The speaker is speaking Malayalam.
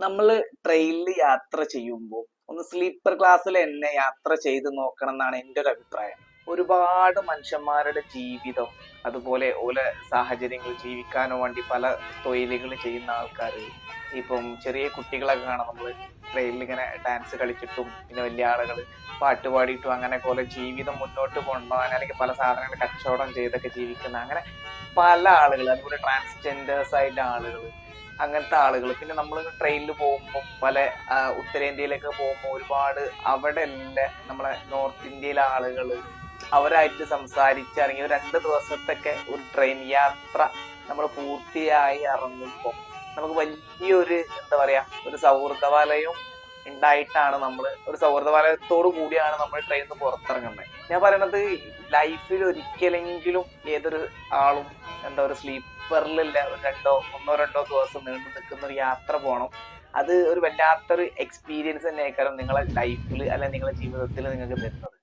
നമ്മൾ ട്രെയിനിൽ യാത്ര ചെയ്യുമ്പോൾ ഒന്ന് സ്ലീപ്പർ ക്ലാസ്സിൽ എന്നെ യാത്ര ചെയ്ത് നോക്കണം എന്നാണ് എന്റെ ഒരു അഭിപ്രായം. ഒരുപാട് മനുഷ്യന്മാരുടെ ജീവിതം അതുപോലെ ഓല സാഹചര്യങ്ങൾ ജീവിക്കാനോ വേണ്ടി പല തൊഴിലുകൾ ചെയ്യുന്ന ആൾക്കാർ ഇപ്പം ചെറിയ കുട്ടികളെ കാണാം നമ്മൾ ട്രെയിനിൽ ഇങ്ങനെ ഡാൻസ് കളിച്ചിട്ടും പിന്നെ വലിയ ആളുകൾ പാട്ട് പാടിയിട്ടും അങ്ങനെ പോലെ ജീവിതം മുന്നോട്ട് കൊണ്ടുപോകാൻ അല്ലെങ്കിൽ പല സാധനങ്ങൾ കച്ചവടം ചെയ്തൊക്കെ ജീവിക്കുന്ന അങ്ങനെ പല ആളുകൾ അതുപോലെ ട്രാൻസ്ജെൻഡേഴ്സ് ആയിട്ട് ആളുകൾ അങ്ങനത്തെ ആളുകൾ. പിന്നെ നമ്മൾ ട്രെയിനിൽ പോകുമ്പോൾ പല ഉത്തരേന്ത്യയിലേക്ക് പോകുമ്പോൾ ഒരുപാട് അവിടെ എന്റെ നമ്മളെ നോർത്ത് ഇന്ത്യയിലെ ആളുകൾ അവരായിട്ട് സംസാരിച്ച് അല്ലെങ്കിൽ രണ്ട് ദിവസത്തൊക്കെ ഒരു ട്രെയിൻ യാത്ര നമ്മൾ പൂർത്തിയായി ഇറങ്ങുമ്പോൾ നമുക്ക് വലിയൊരു എന്താ പറയാ ഒരു സൗഹൃദ വലയം ഉണ്ടായിട്ടാണ് നമ്മൾ ഒരു സൗഹൃദ വലയത്തോടു കൂടിയാണ് നമ്മൾ ട്രെയിനിൽ നിന്ന് പുറത്തിറങ്ങുന്നത് ഞാൻ പറയണത് ലൈഫിൽ ഒരിക്കലെങ്കിലും ഏതൊരു ആളും എന്താ ഒരു സ്ലീപ്പറിലില്ല ഒരു രണ്ടോ ഒന്നോ രണ്ടോ ദിവസം നീണ്ടു നിൽക്കുന്ന ഒരു യാത്ര പോകണം അത് ഒരു വല്ലാത്തൊരു എക്സ്പീരിയൻസ് തന്നെയായിരിക്കും നിങ്ങളെ ലൈഫിൽ അല്ലെങ്കിൽ നിങ്ങളെ ജീവിതത്തിൽ നിങ്ങൾക്ക് തരുന്നത്.